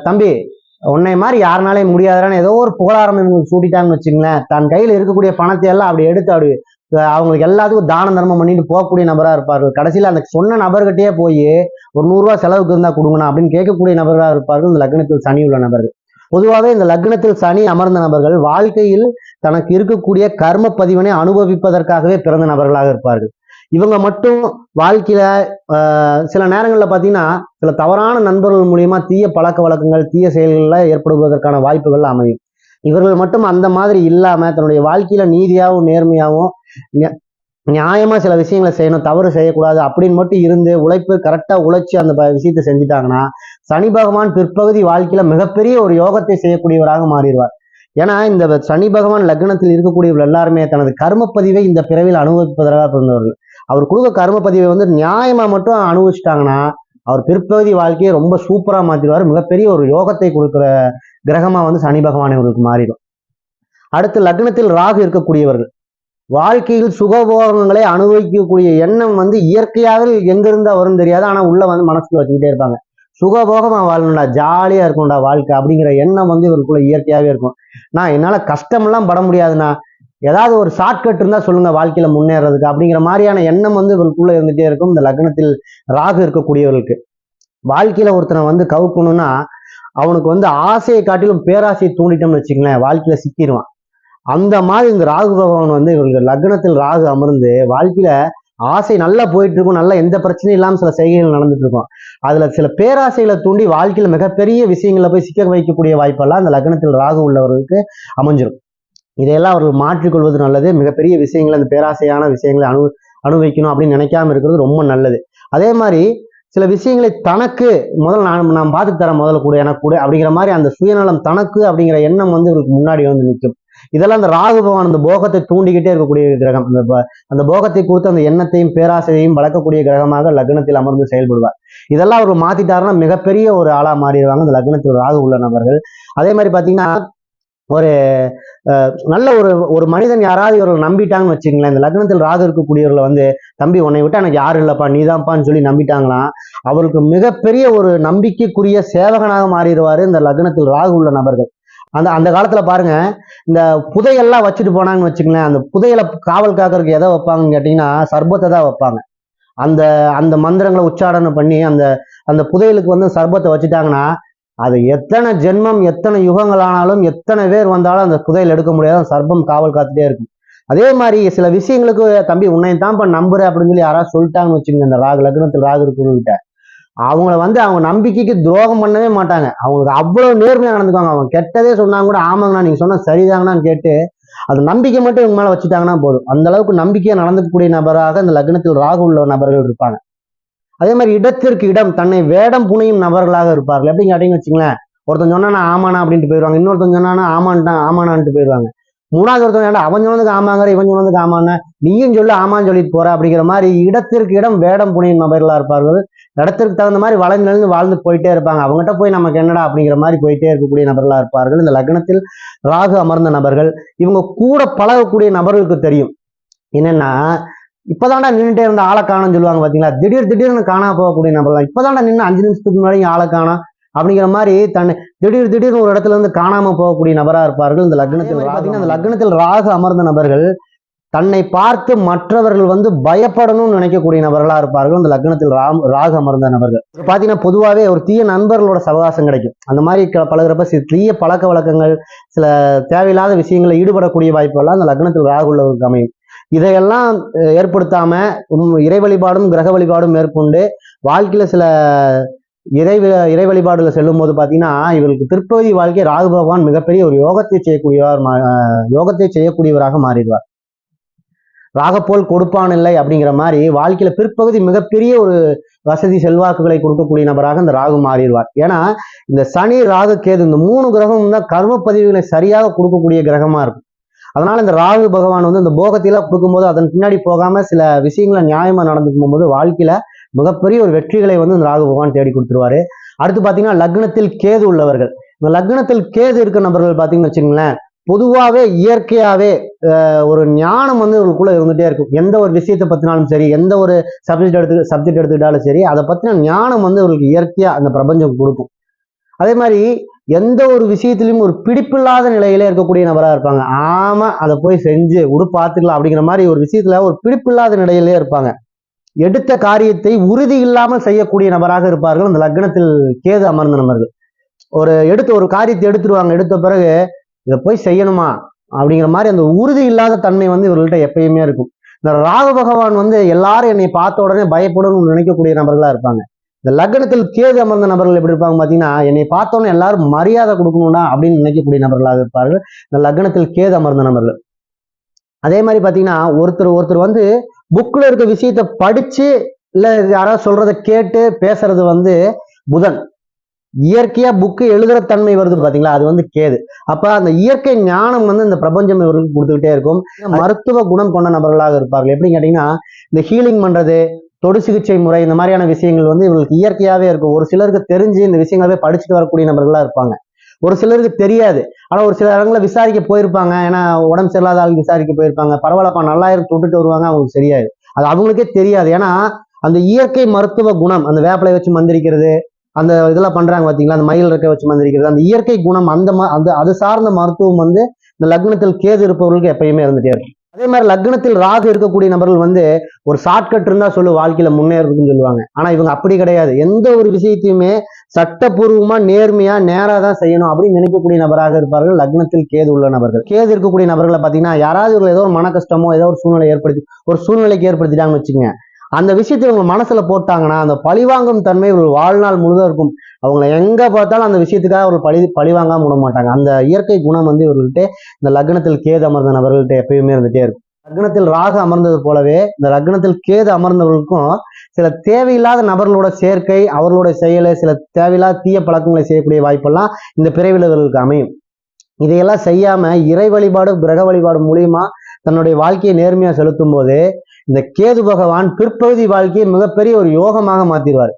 தம்பி உன்னை மாதிரி யாருனாலே முடியாதுன்னு ஏதோ ஒரு புகழாரம் இவங்களுக்கு சூட்டிட்டாங்கன்னு வச்சுங்களேன் தன் கையில் இருக்கக்கூடிய பணத்தை எல்லாம் அப்படி எடுத்து அப்படி அவங்களுக்கு எல்லாத்துக்கும் தான தர்மம் பண்ணிட்டு போகக்கூடிய நபராக இருப்பார்கள். கடைசியில் அந்த சொன்ன நபர்கிட்டயே போய் ஒரு நூறுரூவா செலவுக்கு இருந்தால் கொடுங்கண்ணா அப்படின்னு கேட்கக்கூடிய நபர்களாக இருப்பார்கள். இந்த லக்னத்தில் சனி உள்ள நபர்கள். பொதுவாகவே இந்த லக்னத்தில் சனி அமர்ந்த நபர்கள் வாழ்க்கையில் தனக்கு இருக்கக்கூடிய கர்ம பதிவினை அனுபவிப்பதற்காகவே பிறந்த நபர்களாக இருப்பார்கள். இவங்க மட்டும் வாழ்க்கையில சில நேரங்களில் பார்த்தீங்கன்னா சில தவறான நண்பர்கள் மூலியமா தீய பழக்க வழக்கங்கள் தீய செயல்களில் ஏற்படுவதற்கான வாய்ப்புகள் அமையும். இவர்கள் மட்டும் அந்த மாதிரி இல்லாம தன்னுடைய வாழ்க்கையில நீதியாகவும் நேர்மையாகவும் நியாயமா சில விஷயங்களை செய்யணும் தவறு செய்யக்கூடாது அப்படின்னு மட்டும் இருந்து உழைப்பு கரெக்டா உழைச்சி அந்த விஷயத்தை செஞ்சுட்டாங்கன்னா சனி பகவான் பிற்பகுதி வாழ்க்கையில மிகப்பெரிய ஒரு யோகத்தை செய்யக்கூடியவராக மாறிடுவார். ஏன்னா இந்த சனி பகவான் லக்னத்தில் இருக்கக்கூடியவர்கள் எல்லாருமே தனது கர்மப்பதிவை இந்த பிறவில் அனுபவிப்பதற்காக பிறந்தவர்கள். அவர் கொடுக்க கர்மப்பதிவை வந்து நியாயமா மட்டும் அனுபவிச்சிட்டாங்கன்னா அவர் பிற்பகுதி வாழ்க்கையை ரொம்ப சூப்பரா மாற்றிடுவார் மிகப்பெரிய ஒரு யோகத்தை கொடுக்கிற கிரகமா வந்து சனி பகவான் இவருக்கு மாறிடும். அடுத்து லக்னத்தில் ராகு இருக்கக்கூடியவர்கள். வாழ்க்கையில் சுகபோகங்களை அனுபவிக்கக்கூடிய எண்ணம் வந்து இயற்கையாக எங்கிருந்தா வரும் தெரியாது. ஆனா உள்ள வந்து மனசுல வச்சுக்கிட்டே இருப்பாங்க. சுகபோகமாக வாழணும்டா ஜாலியா இருக்கும்டா வாழ்க்கை அப்படிங்கிற எண்ணம் வந்து இவருக்குள்ள இயற்கையாவே இருக்கும். நான் என்னால கஷ்டமெல்லாம் பட முடியாதுண்ணா. ஏதாவது ஒரு ஷார்ட்கட் இருந்தா சொல்லுங்க வாழ்க்கையில முன்னேறதுக்கு அப்படிங்கிற மாதிரியான எண்ணம் வந்து இவருக்குள்ள இருந்துகிட்டே இருக்கும். இந்த லக்னத்தில் ராகு இருக்கக்கூடியவர்களுக்கு. வாழ்க்கையில ஒருத்தனை வந்து கவுக்கணும்னா அவனுக்கு வந்து ஆசையை காட்டிலும் பேராசையை தூண்டிட்டோம்னு வச்சுங்களேன் வாழ்க்கையில சிக்கிடுவான் அந்த மாதிரி இந்த ராகு பகவான் வந்து இவங்களுக்கு லக்னத்தில் ராகு அமர்ந்து வாழ்க்கையில ஆசை நல்லா போயிட்டு இருக்கும். நல்லா எந்த பிரச்சனையும் இல்லாமல் சில செய்கைகள் நடந்துட்டு இருக்கும். அதுல சில பேராசைகளை தூண்டி வாழ்க்கையில மிகப்பெரிய விஷயங்களை போய் சிக்க வைக்கக்கூடிய வாய்ப்பெல்லாம் அந்த லக்னத்தில் ராகு உள்ளவர்களுக்கு அமைஞ்சிரும். இதையெல்லாம் அவர்கள் மாற்றிக்கொள்வது நல்லது. மிகப்பெரிய விஷயங்களை அந்த பேராசையான விஷயங்களை அனு அனுபவிக்கணும் அப்படின்னு நினைக்காம இருக்கிறது ரொம்ப நல்லது. அதே மாதிரி சில விஷயங்களை தனக்கு முதல்ல நான் நான் பார்த்து தரேன் முதல்ல கூட எனக்கு கூட அப்படிங்கிற மாதிரி அந்த சுயநலம் தனக்கு அப்படிங்கிற எண்ணம் வந்து இவருக்கு முன்னாடி வந்து நிற்கும். இதெல்லாம் அந்த ராகு பகவான் அந்த போகத்தை தூண்டிக்கிட்டே இருக்கக்கூடிய கிரகம். அந்த அந்த போகத்தை கொடுத்து அந்த எண்ணத்தையும் பேராசையையும் வளர்க்கக்கூடிய கிரகமாக லக்னத்தில் அமர்ந்து செயல்படுவார். இதெல்லாம் அவர் மாத்திட்டாருன்னா மிகப்பெரிய ஒரு ஆளா மாறிடுவாங்க அந்த லக்னத்தில் ராகு உள்ள நபர்கள். அதே மாதிரி பாத்தீங்கன்னா ஒரு நல்ல ஒரு ஒரு மனிதன் யாராவது இவர்களை நம்பிட்டாங்கன்னு வச்சுங்களேன் இந்த லக்னத்தில் ராகு இருக்கக்கூடியவர்களை வந்து தம்பி உன்னை விட்டு எனக்கு யாரும் இல்லப்பா நீதான்ப்பான்னு சொல்லி நம்பிட்டாங்களாம் அவருக்கு மிகப்பெரிய ஒரு நம்பிக்கைக்குரிய சேவகனாக மாறிடுவார் இந்த லக்னத்தில் ராகு உள்ள நபர்கள். அந்த அந்த காலத்தில் பாருங்க இந்த புதையெல்லாம் வச்சுட்டு போனாங்கன்னு வச்சுங்களேன் அந்த புதையலை காவல் காக்கறதுக்கு எதை வைப்பாங்கன்னு கேட்டிங்கன்னா சர்பத்தை தான் வைப்பாங்க. அந்த அந்த மந்திரங்களை உச்சாரணம் பண்ணி அந்த அந்த புதையலுக்கு வந்து சர்பத்தை வச்சுட்டாங்கன்னா அது எத்தனை ஜென்மம் எத்தனை யுகங்கள் ஆனாலும் எத்தனை பேர் வந்தாலும் அந்த புதையல் எடுக்க முடியாது அந்த சர்ப்பம் காவல் காத்துட்டே இருக்கும். அதே மாதிரி சில விஷயங்களுக்கு தம்பி உன்னை தான் இப்போ நம்புற அப்படின்னு சொல்லி யாராவது சொல்லிட்டாங்கன்னு வச்சுக்கோங்க இந்த ராகு லக்னத்தில் ராகு இருக்கிறவங்கிட்ட அவங்கள வந்து அவங்க நம்பிக்கைக்கு துரோகம் பண்ணவே மாட்டாங்க. அவங்களுக்கு அவ்வளவு நேர்மையா நடந்துக்குவாங்க. அவங்க கெட்டதே சொன்னாங்க கூட ஆமாங்கண்ணா நீங்க சொன்ன சரிதாங்கண்ணான்னு கேட்டு அது நம்பிக்கை மட்டும் இவங்க மேல வச்சுட்டாங்கன்னா போதும். அந்த அளவுக்கு நம்பிக்கையா நடந்துக்கக்கூடிய நபராக இந்த லக்னத்தில் ராகு உள்ள நபர்கள் இருப்பாங்க. அதே மாதிரி இடத்திற்கு இடம் தன்னை வேடம் புனையும் நபர்களாக இருப்பார்கள். எப்படி கேட்டீங்கன்னு வச்சுங்களேன் ஒருத்தன் சொன்னா ஆமாண்ணா அப்படின்ட்டு போயிடுவாங்க. இன்னொருத்தன் சொன்னா ஆமான்ட்டான் ஆமானான்ட்டு போயிடுவாங்க. மூணாவது ஒருத்தன் ஏன்டா அவன் சொன்னதுக்கு ஆமாங்கிற இவன் சொன்னதுக்கு ஆமாண்ணா நீயும் சொல்லு ஆமான்னு சொல்லிட்டு போற அப்படிங்கிற மாதிரி இடத்திற்கு இடம் வேடம் புனையும் நபர்களா இருப்பார்கள். இடத்திற்கு தகுந்த மாதிரி வளர்ந்து வாழ்ந்து போயிட்டே இருப்பாங்க. அவங்ககிட்ட போய் நமக்கு என்னடா அப்படிங்கிற மாதிரி போயிட்டே இருக்கக்கூடிய நபர்களா இருப்பார்கள். இந்த லக்னத்தில் ராகு அமர்ந்த நபர்கள் இவங்க கூட பழகக்கூடிய நபர்களுக்கு தெரியும். என்னன்னா இப்பதான்டா நின்றுட்டே இருந்த ஆளை காணும்னு சொல்லுவாங்க பாத்தீங்களா? திடீர் திடீர்னு காணா போகக்கூடிய நபர்கள் இப்பதான்டா நின்று அஞ்சு நிமிஷத்துக்கு முன்னாடி ஆளை காணோம் அப்படிங்கிற மாதிரி தன்னை திடீர் திடீர்னு ஒரு இடத்துல இருந்து காணாம போகக்கூடிய நபரா இருப்பார்கள். இந்த லக்னத்தில் பாத்தீங்கன்னா இந்த லக்னத்தில் ராகு அமர்ந்த நபர்கள் தன்னை பார்த்து மற்றவர்கள் வந்து பயப்படணும்னு நினைக்கக்கூடிய நபர்களா இருப்பார்கள். இந்த லக்னத்தில் ராம் ராகு அமர்ந்த நபர்கள். பாத்தீங்கன்னா பொதுவாகவே ஒரு தீய நண்பர்களோட சவகாசம் கிடைக்கும். அந்த மாதிரி பழகுறப்ப சில தீய பழக்க வழக்கங்கள் சில தேவையில்லாத விஷயங்களில் ஈடுபடக்கூடிய வாய்ப்பெல்லாம் அந்த லக்னத்தில் ராகு உள்ளவருக்கு அமையும். இதையெல்லாம் ஏற்படுத்தாம இறை வழிபாடும் கிரக வழிபாடும் மேற்கொண்டு வாழ்க்கையில சில இறை இறை வழிபாடுல செல்லும் போது பாத்தீங்கன்னா இவருக்கு திருப்பதி வாழ்க்கை ராகு பகவான் மிகப்பெரிய ஒரு யோகத்தை செய்யக்கூடியவர் மா- யோகத்தை செய்யக்கூடியவராக மாறிடுவார். ராகப்போல் கொடுப்பான் இல்லை அப்படிங்கிற மாதிரி வாழ்க்கையில பிற்பகுதி மிகப்பெரிய ஒரு வசதி செல்வாக்குகளை கொடுக்கக்கூடிய நபராக இந்த ராகு மாறிடுவார். ஏன்னா இந்த சனி ராகு கேது இந்த மூணு கிரகமும் தான் கர்ம பதிவுகளை சரியாக கொடுக்கக்கூடிய கிரகமா இருக்கும். அதனால இந்த ராகு பகவான் வந்து இந்த போகத்திலாம் கொடுக்கும்போது அதன் பின்னாடி போகாம சில விஷயங்களை நியாயமா நடந்துக்கும் போது வாழ்க்கையில மிகப்பெரிய ஒரு வெற்றிகளை வந்து இந்த ராகு பகவான் தேடி கொடுத்துருவாரு. அடுத்து பாத்தீங்கன்னா லக்னத்தில் கேது உள்ளவர்கள். இந்த லக்னத்தில் கேது இருக்க நபர்கள் பாத்தீங்கன்னு வச்சுங்களேன் பொதுவாகவே இயற்கையாவே ஒரு ஞானம் வந்து இவங்களுக்குள்ள இருந்துட்டே இருக்கும். எந்த ஒரு விஷயத்தை பத்தினாலும் சரி எந்த ஒரு சப்ஜெக்ட் எடுத்து சப்ஜெக்ட் எடுத்துக்கிட்டாலும் சரி அதை பத்தின ஞானம் வந்து உங்களுக்கு இயற்கையா அந்த பிரபஞ்சம் கொடுக்கும். அதே மாதிரி எந்த ஒரு விஷயத்திலையும் ஒரு பிடிப்பில்லாத நிலையிலே இருக்கக்கூடிய நபரா இருப்பாங்க. ஆமா அதை போய் செஞ்சு உடு பார்த்துக்கலாம் அப்படிங்கிற மாதிரி ஒரு விஷயத்துல ஒரு பிடிப்பில்லாத நிலையிலே இருப்பாங்க. எடுத்த காரியத்தை உறுதி இல்லாமல் செய்யக்கூடிய நபராக இருப்பார்கள். அந்த லக்னத்தில் கேது அமர்ந்த நபர்கள். ஒரு எடுத்த ஒரு காரியத்தை எடுத்துருவாங்க. எடுத்த பிறகு இதை போய் செய்யணுமா அப்படிங்கிற மாதிரி அந்த உறுதி இல்லாத தன்மை வந்து இவர்கள்ட்ட எப்பயுமே இருக்கும். இந்த ராகு பகவான் வந்து எல்லாரும் என்னை பார்த்த உடனே பயப்படணும்னு நினைக்கக்கூடிய நபர்களா இருப்பாங்க. இந்த லக்னத்தில் கேது அமர்ந்த நபர்கள் எப்படி இருப்பாங்க பாத்தீங்கன்னா என்னை பார்த்த உடனே எல்லாரும் மரியாதை கொடுக்கணும்டா அப்படின்னு நினைக்கக்கூடிய நபர்களாக இருப்பார்கள். இந்த லக்னத்தில் கேது அமர்ந்த நபர்கள். அதே மாதிரி பாத்தீங்கன்னா ஒருத்தர் ஒருத்தர் வந்து புக்ல இருக்க விஷயத்த படிச்சு இல்ல யாராவது சொல்கிறத கேட்டு பேசுறது வந்து புதன். இயற்கையா புக்கு எழுதுற தன்மை வருது பாத்தீங்களா அது வந்து கேது. அப்ப அந்த இயற்கை ஞானம் வந்து இந்த பிரபஞ்சம் இவர்களுக்கு கொடுத்துக்கிட்டே இருக்கும். மருத்துவ குணம் கொண்ட நபர்களாக இருப்பார்கள். எப்படின்னு கேட்டிங்கன்னா இந்த ஹீலிங் பண்றது தொடு சிகிச்சை முறை இந்த மாதிரியான விஷயங்கள் வந்து இவங்களுக்கு இயற்கையாவே இருக்கும். ஒரு சிலருக்கு தெரிஞ்சு இந்த விஷயங்களவே படிச்சுட்டு வரக்கூடிய நபர்களாக இருப்பாங்க. ஒரு சிலருக்கு தெரியாது. ஆனா ஒரு சில இடங்களில் விசாரிக்க போயிருப்பாங்க. ஏன்னா உடம்பு சரியில்லாத ஆள் விசாரிக்க போயிருப்பாங்க. பரவாயில்லப்பா நல்லாயிரம் தொட்டுட்டு வருவாங்க. அவங்களுக்கு சரியாது அது அவங்களுக்கே தெரியாது. ஏன்னா அந்த இயற்கை மருத்துவ குணம் அந்த வேப்பிலை வச்சு மந்திரிக்கிறது அந்த இதெல்லாம் பண்றாங்க பார்த்தீங்களா அந்த மயில் இருக்க வச்சு மந்திரிக்கிறது அந்த இயற்கை குணம் அந்த அந்த அது சார்ந்த மருத்துவம் வந்து இந்த லக்னத்தில் கேது இருப்பவர்களுக்கு எப்பயுமே இருந்துட்டே இருக்கும். அதே மாதிரி லக்னத்தில் ராகு இருக்கக்கூடிய நபர்கள் வந்து ஒரு ஷார்ட்கட் இருந்தா சொல்லு வாழ்க்கையில முன்னேறதுன்னு சொல்லுவாங்க. ஆனா இவங்க அப்படி கிடையாது. எந்த ஒரு விஷயத்தையுமே சட்டப்பூர்வமா நேர்மையா நேரா தான் செய்யணும் அப்படின்னு நினைக்கக்கூடிய நபராக இருப்பார்கள் லக்னத்தில் கேது உள்ள நபர்கள். கேது இருக்கக்கூடிய நபர்களை பாத்தீங்கன்னா யாராவது ஒரு ஏதோ ஒரு மன கஷ்டமோ ஏதோ ஒரு சூழ்நிலை ஏற்படுத்தி ஒரு சூழ்நிலைக்கு ஏற்படுத்திட்டாங்கன்னு வச்சுக்கோங்க. அந்த விஷயத்தை இவங்க மனசுல போட்டாங்கன்னா அந்த பழிவாங்கும் தன்மை இவர்கள் வாழ்நாள் முழுதும் இருக்கும். அவங்கள எங்க பார்த்தாலும் அந்த விஷயத்துக்காக ஒரு பழி பழிவாங்காம விட மாட்டாங்க. அந்த இயற்கை குணம் வந்து இவர்கள்ட்ட இந்த லக்னத்தில் கேது அமர்ந்த நபர்கள்ட்ட எப்பயுமே இருந்துட்டே இருக்கும். லக்னத்தில் ராகு அமர்ந்தது போலவே இந்த லக்னத்தில் கேது அமர்ந்தவர்களுக்கும் சில தேவையில்லாத நபர்களோட சேர்க்கை அவர்களோட செயலை சில தேவையில்லாத தீய பழக்கங்களை செய்யக்கூடிய வாய்ப்பெல்லாம் இந்த பிறவில இவர்களுக்கு அமையும். இதையெல்லாம் செய்யாம இறை வழிபாடு கிரக வழிபாடு மூலியமா தன்னுடைய வாழ்க்கையை நேர்மையா செலுத்தும் போது இந்த கேது பகவான் பிற்பகுதி வாழ்க்கையை மிகப்பெரிய ஒரு யோகமாக மாத்திடுவார்.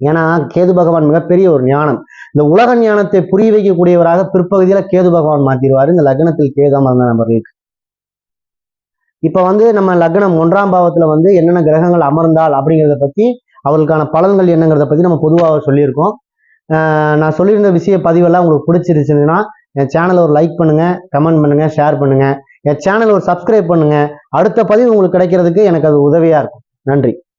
ஏன்னா கேது பகவான் மிகப்பெரிய ஒரு ஞானம். இந்த உலக ஞானத்தை புரிய வைக்கக்கூடியவராக பிற்பகுதியில கேது பகவான் மாத்திடுவார். இந்த லக்னத்தில் கேது அமர்ந்த நபர்களுக்கு. இப்ப வந்து நம்ம லக்னம் ஒன்றாம் பாவத்துல வந்து என்னென்ன கிரகங்கள் அமர்ந்தால் அப்படிங்கிறத பத்தி அவர்களுக்கான பலன்கள் என்னங்கிறத பத்தி நம்ம பொதுவாக சொல்லியிருக்கோம். ஆஹ் நான் சொல்லியிருந்த விஷய பதிவெல்லாம் உங்களுக்கு பிடிச்சிருச்சுன்னா என் சேனலை ஒரு லைக் பண்ணுங்கள் கமெண்ட் பண்ணுங்கள் ஷேர் பண்ணுங்கள் என் சேனலை ஒரு சப்ஸ்கிரைப் பண்ணுங்கள் அடுத்த பதிவு உங்களுக்கு கிடைக்கிறதுக்கு எனக்கு அது உதவியாக இருக்கும். நன்றி.